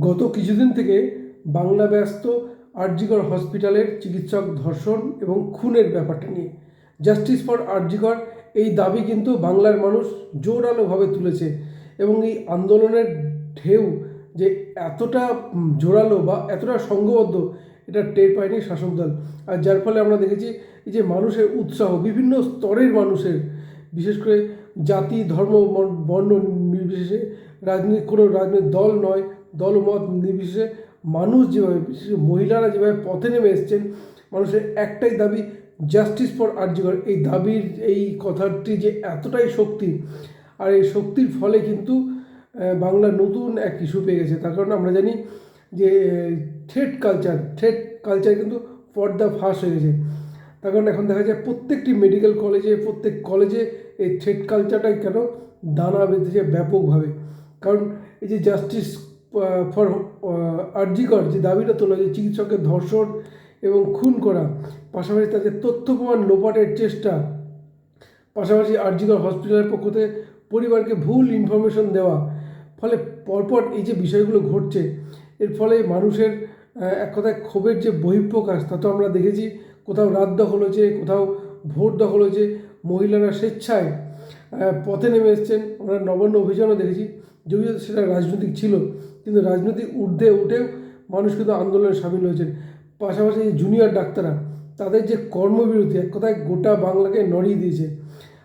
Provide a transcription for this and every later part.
গত কিছুদিন থেকে বাংলা ব্যস্ত আরজিকর হসপিটালের চিকিৎসক ধর্ষণ এবং খুনের ব্যাপারটা নিয়ে। জাস্টিস ফর আরজিকর এই দাবি কিন্তু বাংলার মানুষ জোরালোভাবে তুলেছে এবং এই আন্দোলনের ঢেউ যে এতটা জোরালো বা এতটা সংঘবদ্ধ এটা টের পায়নি শাসক দল। আর যার ফলে আমরা দেখেছি যে মানুষের উৎসাহ, বিভিন্ন স্তরের মানুষের, বিশেষ করে জাতি, ধর্ম বর্ণ- বর্ণ নির্বিশেষে রাজনীতি, কোনো রাজনৈতিক দল নয় দলমত নির্বিশেষে মানুষ যেভাবে, বিশেষ মহিলারা যেভাবে পথে নেমে এসছেন, মানুষের একটাই দাবি জাস্টিস ফর আর্যগর এই দাবির, এই কথাটি যে এতটাই শক্তি, আর এই শক্তির ফলে কিন্তু বাংলা নতুন এক ইস্যু পেয়ে গেছে। তার কারণে আমরা জানি যে থ্রেড কালচার থ্রেড কালচার কিন্তু পর্দা ফাঁস হয়ে গেছে। তার কারণে এখন দেখা যায় প্রত্যেকটি মেডিকেল কলেজে প্রত্যেক কলেজে এই থ্রেড কালচারটাই কেন দানা বেঁধেছে ব্যাপকভাবে। কারণ এই যে জাস্টিস ফর আর্জিকর যে দাবিটা তোলা যে চিকিৎসকের ধর্ষণ এবং খুন করা, পাশাপাশি তাদের তথ্য প্রমাণ লোপাটের চেষ্টা, পাশাপাশি আরজিকর হসপিটালের পক্ষ থেকে পরিবারকে ভুল ইনফরমেশন দেওয়া, ফলে পরপর এই যে বিষয়গুলো ঘটছে, এর ফলে মানুষের এক কথায় ক্ষোভের যে বহিঃপ্রকাশ, তা তো আমরা দেখেছি, কোথাও রাত দখল হয়েছে, কোথাও ভোট দখল হয়েছে, মহিলারা স্বেচ্ছায় পথে নেমে এসছেন, আমরা নবান্ন অভিযানও দেখেছি, যদিও সেটা রাজনৈতিক ছিল কিন্তু রাজনৈতিক ঊর্ধ্বে উঠেও মানুষ কিন্তু আন্দোলনে সামিল হয়েছেন। পাশাপাশি জুনিয়র ডাক্তাররা, তাদের যে কর্মবিরতি, এক কথায় গোটা বাংলাকে নড়িয়ে দিয়েছে।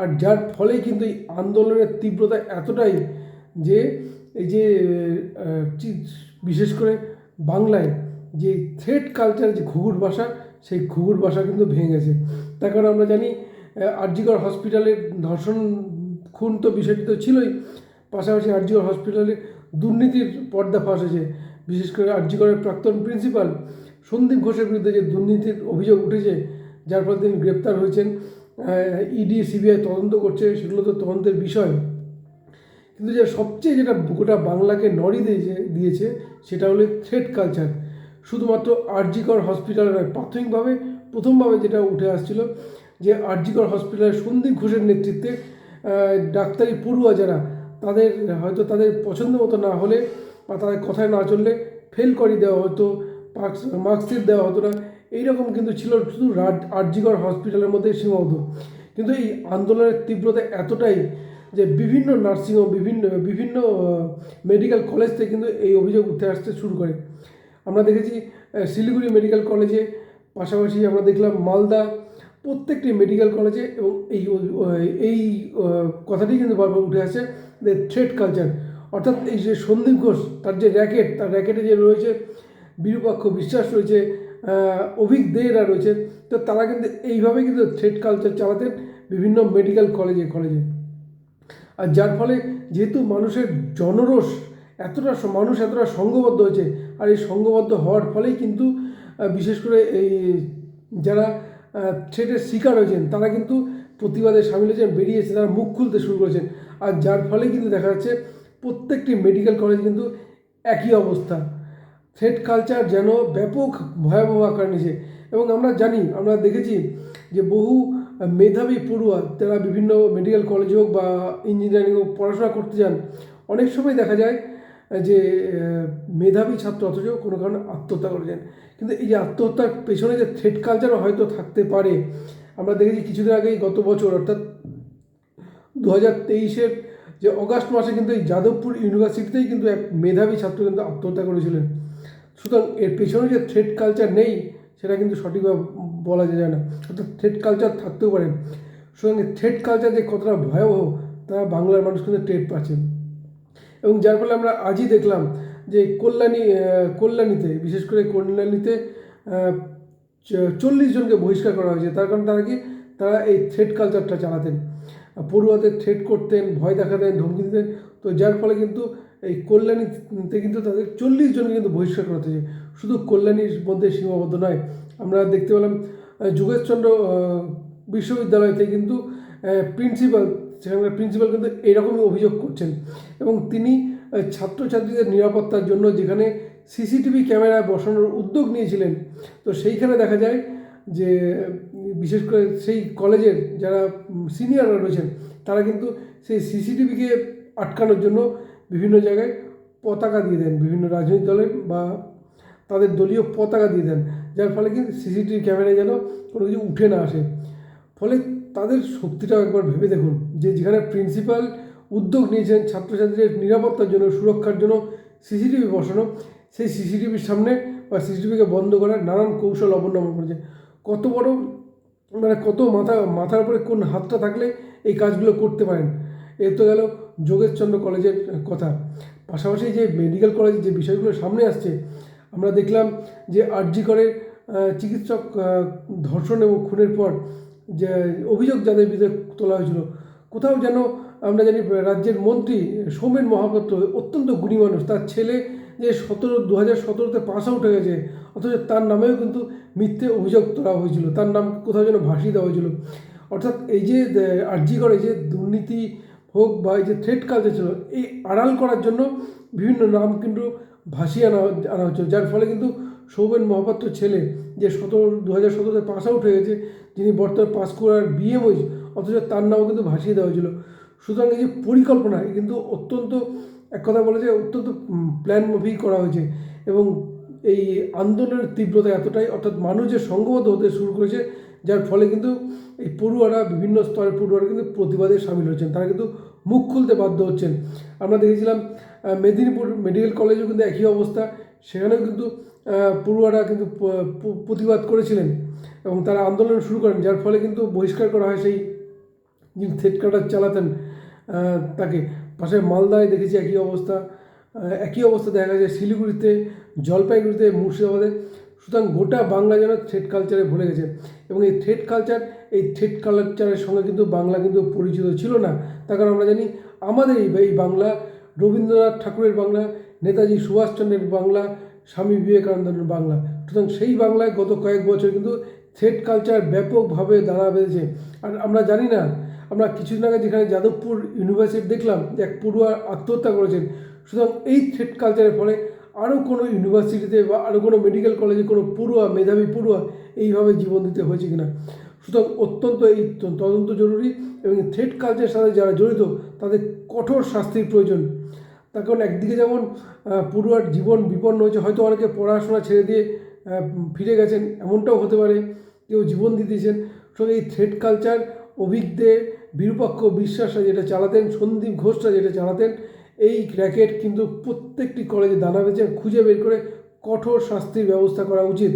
আর যার ফলে কিন্তু এই আন্দোলনের তীব্রতা এতটাই যে এই যে বিশেষ করে বাংলায় যে থ্রেড কালচার যে ঘুঘুর ভাষা সেই ঘুঘুর ভাষা কিন্তু ভেঙে গেছে। তার কারণ আমরা জানি আরজিকর হসপিটালের ধর্ষণ, খুন তো বিষয়টি তো ছিলই। পাশাপাশি আরজিকর হসপিটালে দুর্নীতির পর্দা ফাঁস হয়েছে। বিশেষ করে আরজিকরের প্রাক্তন প্রিন্সিপাল সন্দীপ ঘোষের বিরুদ্ধে যে দুর্নীতির অভিযোগ উঠেছে, যার ফলে তিনি গ্রেপ্তার হয়েছেন। ইডি সিবিআই তদন্ত করছে, সেগুলো তো তদন্তের বিষয়। কিন্তু যে সবচেয়ে যেটা গোটা বাংলাকে নড়ি দিয়েছে দিয়েছে, সেটা হলো থ্রেড কালচার। শুধুমাত্র আরজিকর হসপিটাল নয়, প্রাথমিকভাবে, প্রথমভাবে যেটা উঠে আসছিল, যে আরজিকর হসপিটালের সন্দীপ ঘোষের নেতৃত্বে ডাক্তারি পড়ুয়া যারা তাদের, হয়তো তাদের পছন্দ মতো না হলে বা তাদের কথায় না চললে ফেল করিয়ে দেওয়া হতো মার্কশিট দেওয়া হতো না। এইরকম কিন্তু ছিল শুধু রাজ- আরজিকর হসপিটালের মধ্যে সীমাবদ্ধ। কিন্তু এই আন্দোলনের তীব্রতা এতটাই যে বিভিন্ন নার্সিংহোম বিভিন্ন বিভিন্ন মেডিকেল কলেজ থেকে কিন্তু এই অভিযোগ উঠে আসতে শুরু করে। আমরা দেখেছি শিলিগুড়ি মেডিকেল কলেজে পাশাপাশি আমরা দেখলাম মালদা প্রত্যেকটি মেডিকেল কলেজে এবং এই এই কথাটি কিন্তু বারবার উঠে আসে যে থ্রেড কালচার অর্থাৎ এই যে সন্দীপ ঘোষ, তার যে র্যাকেট তার র্যাকেটে যে রয়েছে বিরূপাক্ষ বিশ্বাস রয়েছে অভিক রয়েছে, তো তারা কিন্তু এইভাবে কিন্তু থ্রেড কালচার চালাতেন বিভিন্ন মেডিকেল কলেজে কলেজে আর যার ফলে যেহেতু মানুষের জনরোষ এতটা মানুষ এতটা সংঘবদ্ধ হয়েছে, আর এই সংঘবদ্ধ হওয়ার ফলেই কিন্তু বিশেষ করে এই যারা থ্রেটের শিকার হয়েছেন। তারা কিন্তু প্রতিবাদে সামিল হয়েছেন বেরিয়েছে তারা মুখ খুলতে শুরু করেছেন। আর যার ফলে কিন্তু দেখা যাচ্ছে, প্রত্যেকটি মেডিকেল কলেজ কিন্তু একই অবস্থা। থ্রেড কালচার যেন ব্যাপক ভয়াবহ আকার নিয়েছে। এবং আমরা জানি, আমরা দেখেছি যে বহু মেধাবী পড়ুয়া, যারা বিভিন্ন মেডিকেল কলেজ হোক বা ইঞ্জিনিয়ারিং হোক, পড়াশোনা করতে যান, অনেক সময় দেখা যায় যে মেধাবী ছাত্র অথচ কোনো কারণে আত্মহত্যা করেছেন কিন্তু এই যে আত্মহত্যার পেছনে যে থ্রেড কালচারও হয়তো থাকতে পারে, আমরা দেখেছি কিছুদিন আগেই গত বছর, অর্থাৎ দু হাজার তেইশের যে অগাস্ট মাসে কিন্তু এই যাদবপুর ইউনিভার্সিটিতেই কিন্তু এক মেধাবী ছাত্র কিন্তু আত্মহত্যা করেছিলেন। সুতরাং এর পেছনে যে থ্রেড কালচার নেই, সেটা কিন্তু সঠিকভাবে বলা যায় না। অর্থাৎ থ্রেড কালচার থাকতেও পারে। সুতরাং থ্রেড কালচার যে কতটা ভয়াবহ, তা বাংলার মানুষ কিন্তু টের পাচ্ছেন এবং যার ফলে আমরা আজই দেখলাম যে কল্যাণী কল্যাণীতে, বিশেষ করে কল্যাণীতে চল্লিশ জনকে বহিষ্কার করা হয়েছে। তার কারণ তারা কি? তারা এই থ্রেড কালচারটা চালাতেন। পড়ুয়াদের থ্রেড করতেন, ভয় দেখাতেন, ধমকি দিতেন। তো যার ফলে কিন্তু এই কল্যাণীতে কিন্তু তাদের চল্লিশ জনকে কিন্তু বহিষ্কার করা হয়েছে। শুধু কল্যাণীর মধ্যে সীমাবদ্ধ নয়। আমরা দেখতে পেলাম যোগেশচন্দ্র বিশ্ববিদ্যালয়তে কিন্তু প্রিন্সিপাল, সেখানকার প্রিন্সিপাল কিন্তু এরকমই অভিযোগ করছেন। এবং তিনি ছাত্রছাত্রীদের নিরাপত্তার জন্য যেখানে সিসিটিভি ক্যামেরা বসানোর উদ্যোগ নিয়েছিলেন, তো সেইখানে দেখা যায় যে, বিশেষ করে সেই কলেজের যারা সিনিয়ররা রয়েছেন, তারা কিন্তু সেই সিসিটিভিকে আটকানোর জন্য বিভিন্ন জায়গায় পতাকা দিয়ে দেন, বিভিন্ন রাজনৈতিক দলের বা তাদের দলীয় পতাকা দিয়ে দেন, যার ফলে কিন্তু সিসিটিভি ক্যামেরায় যেন কোনো কিছু উঠে না আসে। ফলে তাদের শক্তিটাও একবার ভেবে দেখুন যে, যেখানে প্রিন্সিপাল উদ্যোগ নিয়েছেন ছাত্রছাত্রীদের নিরাপত্তার জন্য, সুরক্ষার জন্য সিসিটিভি বসানো। সেই সিসিটিভির সামনে বা সিসিটিভিকে বন্ধ করার নানান কৌশল অবলম্বন করেছে। কত বড় মানে কত মাথা, মাথার উপরে কোন হাতটা থাকলে এই কাজগুলো করতে পারেন? এ তো গেল যোগেশচন্দ্র কলেজের কথা। পাশাপাশি যে মেডিকেল কলেজের যে বিষয়গুলো সামনে আসছে, আমরা দেখলাম যে আরজি করে চিকিৎসক ধর্ষণ এবং খুনের পর যে অভিযোগ যাদের বিরুদ্ধে তোলা হয়েছিল, কোথাও যেন আমরা জানি রাজ্যের মন্ত্রী সৌমেন মহাপাত্র অত্যন্ত গুণী মানুষ। তার ছেলে যে সতেরো দু হাজার সতেরোতে পাস আউট হয়ে গেছে, অথচ তার নামেও কিন্তু মিথ্যে অভিযোগ তোলা হয়েছিল। তার নাম কোথাও যেন ভাসিয়ে দেওয়া হয়েছিল। অর্থাৎ এই যে আর্জি করে যে দুর্নীতি হোক বা এই যে থ্রেড কালচার ছিল, এই আড়াল করার জন্য বিভিন্ন নাম কিন্তু ভাসিয়ে আনা আনা হচ্ছে যার ফলে কিন্তু সৌমেন মহাপাত্র ছেলে যে সতেরো দু হাজার সতেরোতে পাস আউট হয়ে গেছে, যিনি বর্তমানে পাস করার বিএ হয়েছে অথচ তার নামও কিন্তু ভাসিয়ে দেওয়া হয়েছিল। সুতরাং এই যে পরিকল্পনা কিন্তু অত্যন্ত, এক কথা বলে যে অত্যন্ত প্ল্যান মুভি করা হয়েছে এবং এই আন্দোলনের তীব্রতা এতটাই, অর্থাৎ মানুষ যে সংঘবদ্ধ হতে শুরু করেছে, যার ফলে কিন্তু এই পড়ুয়ারা, বিভিন্ন স্তরের পড়ুয়ারা কিন্তু প্রতিবাদে সামিল হচ্ছেন। তারা কিন্তু মুখ খুলতে বাধ্য হচ্ছেন। আমরা দেখেছিলাম মেদিনীপুর মেডিকেল কলেজেও কিন্তু একই অবস্থা। সেখানেও কিন্তু পড়ুয়ারা কিন্তু প্রতিবাদ করেছিলেন এবং তারা আন্দোলন শুরু করেন, যার ফলে কিন্তু বহিষ্কার করা হয় সেই যিনি থ্রেড কাটার চালাতেন। তাকে। পাশে মালদায় দেখেছি একই অবস্থা একই অবস্থা দেখা যায় শিলিগুড়িতে, জলপাইগুড়িতে, মুর্শিদাবাদে। সুতরাং গোটা বাংলা যেন থ্রেড কালচারে ভুলে গেছে। এবং এই থ্রেড কালচার, এই থ্রেড কালচারের সঙ্গে কিন্তু বাংলা কিন্তু পরিচিত ছিল না। তার কারণ আমরা জানি, আমাদের এই বাংলা, রবীন্দ্রনাথ ঠাকুরের বাংলা, নেতাজি সুভাষচন্দ্রের বাংলা, স্বামী বিবেকানন্দের বাংলা। সুতরাং সেই বাংলায় গত কয়েক বছর কিন্তু থ্রেড কালচার ব্যাপকভাবে দাঁড়া বেঁধেছে। আর আমরা জানি না আমরা কিছুদিন আগে যেখানে যাদবপুর ইউনিভার্সিটি দেখলাম যে এক পড়ুয়া আত্মহত্যা করেছেন। সুতরাং এই থ্রেড কালচারের ফলে আরও কোনো ইউনিভার্সিটিতে বা আরও কোনো মেডিকেল কলেজে কোনো পড়ুয়া, মেধাবী পড়ুয়া এইভাবে জীবন দিতে হয়েছে কিনা? সুতরাং অত্যন্ত এই তদন্ত জরুরি এবং থ্রেড কালচারের সাথে যারা জড়িত, তাদের কঠোর শাস্তির প্রয়োজন। তার কারণ একদিকে যেমন পড়ুয়ার জীবন বিপন্ন হয়েছে, হয়তো অনেকে পড়াশোনা ছেড়ে দিয়ে ফিরে গেছেন, এমনটাও হতে পারে। কেউ জীবন দিতেছেন। সুতরাং এই থ্রেড কালচার অভিজ্ঞদের বিরূপাক্ষ বিশ্বাসরা যেটা চালাতেন, সন্দীপ ঘোষরা যেটা চালাতেন, এই র্যাকেট কিন্তু প্রত্যেকটি কলেজে দানা বেঁচে খুঁজে বের করে কঠোর শাস্তির ব্যবস্থা করা উচিত।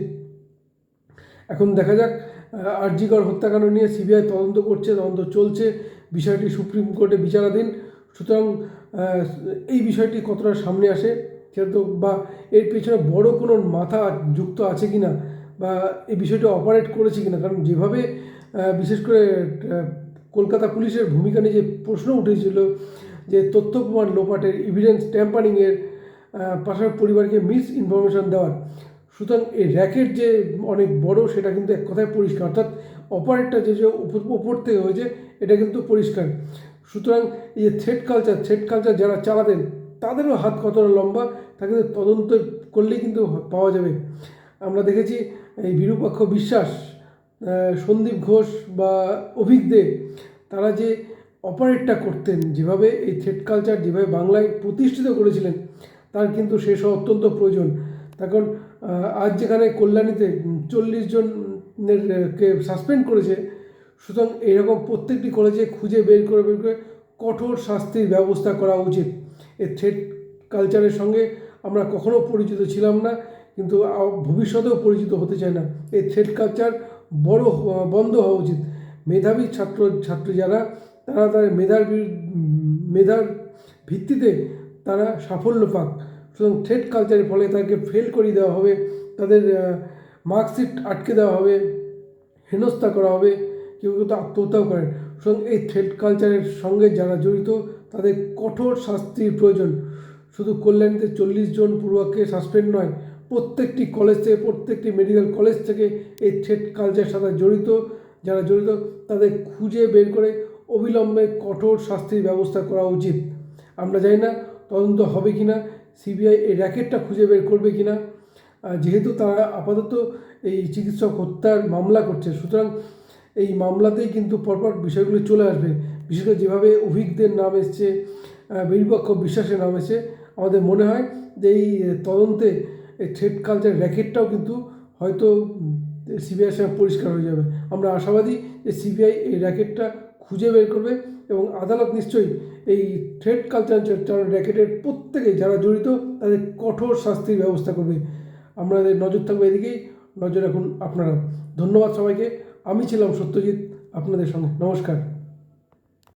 এখন দেখা যাক আরজিকর হত্যাকাণ্ড নিয়ে সিবিআই তদন্ত করছে, তদন্ত চলছে, বিষয়টি সুপ্রিম কোর্টে বিচারাধীন। সুতরাং এই বিষয়টি কতটা সামনে আসে সেটা তো বা এর পেছনে বড় কোনো মাথা যুক্ত আছে কি না বা এই বিষয়টি অপারেট করেছে কি না কারণ যেভাবে বিশেষ করে কলকাতা পুলিশের ভূমিকা নিয়ে যে প্রশ্ন উঠেছিল যে তথ্য প্রমাণ লোপাটের এভিডেন্স ট্যাম্পারিংয়ের পাশাপাশি পরিবারকে মিস ইনফরমেশন দেওয়ার। সুতরাং এই র্যাকেট যে অনেক বড়, সেটা কিন্তু এক কথায় পরিষ্কার। অর্থাৎ অপারেটটা যে যে উপর থেকে হয়েছে, এটা কিন্তু পরিষ্কার। সুতরাং এই যে থ্রেড কালচার থ্রেড কালচার যারা চালাতেন, তাদেরও হাত কতটা লম্বা, তা কিন্তু তদন্ত করলেই কিন্তু পাওয়া যাবে। আমরা দেখেছি এই বিরূপাক্ষ বিশ্বাস সন্দীপ ঘোষ বা অভিজ্ঞদে তারা যে অপারেটটা করতেন, যেভাবে এই থ্রেড কালচার যেভাবে বাংলায় প্রতিষ্ঠিত করেছিলেন, তার কিন্তু শেষ অত্যন্ত প্রয়োজন। তার কারণ আজ যেখানে কল্যাণীতে চল্লিশ জনের কে সাসপেন্ড করেছে, সুতরাং এইরকম প্রত্যেকটি কলেজে খুঁজে বের করে বের করে কঠোর শাস্তির ব্যবস্থা করা উচিত। এই থ্রেড কালচারের সঙ্গে আমরা কখনো পরিচিত ছিলাম না, কিন্তু ভবিষ্যতেও পরিচিত হতে চাই না। এই থ্রেড কালচার বড় বন্ধ হওয়া উচিত। মেধাবী ছাত্র, ছাত্রী যারা, তারা তাদের মেধার মেধার ভিত্তিতে তারা সাফল্য পাক। সুতরাং থ্রেড কালচারের ফলে তাদেরকে ফেল করিয়ে দেওয়া হবে, তাদের মার্কশিট আটকে দেওয়া হবে, হেনস্থা করা হবে, কেউ কেউ তো আত্মহত্যাও করেন সুতরাং এই থ্রেড কালচারের সঙ্গে যারা জড়িত, তাদের কঠোর শাস্তির প্রয়োজন। শুধু কল্যাণীতে চল্লিশ জন পড়ুয়াকে সাসপেন্ড নয় প্রত্যেকটি কলেজ থেকে, প্রত্যেকটি মেডিকেল কলেজ থেকে এই থ্রেড কালচারের সাথে জড়িত, যারা জড়িত, তাদের খুঁজে বের করে অবিলম্বে কঠোর শাস্তির ব্যবস্থা করা উচিত। আমরা জানি না তদন্ত হবে কি না সিবিআই এই র্যাকেটটা খুঁজে বের করবে কি না যেহেতু তারা আপাতত এই চিকিৎসক হত্যার মামলা করছে, সুতরাং এই মামলাতেই কিন্তু পরপর বিষয়গুলো চলে আসবে। বিশেষ করে যেভাবে অভিজ্ঞদের নাম এসছে বিরূপাক্ষ বিশ্বাসের নাম এসছে, আমাদের মনে হয় যে এই তদন্তে এই থ্রেড কালচার র্যাকেটটাও কিন্তু হয়তো সিবিআইয়ের সঙ্গে পরিষ্কার হয়ে যাবে। আমরা আশাবাদী যে সিবিআই এই র্যাকেটটা খুঁজে বের করবে এবং আদালত নিশ্চয়ই এই থ্রেড কালচার র্যাকেটের প্রত্যেকে যারা জড়িত, তাদের কঠোর শাস্তির ব্যবস্থা করবে। আমাদের নজর থাকবে এদিকেই নজর রাখুন আপনারা ধন্যবাদ সবাইকে। আমি ছিলাম সত্যজিৎ, আপনাদের সঙ্গে। নমস্কার।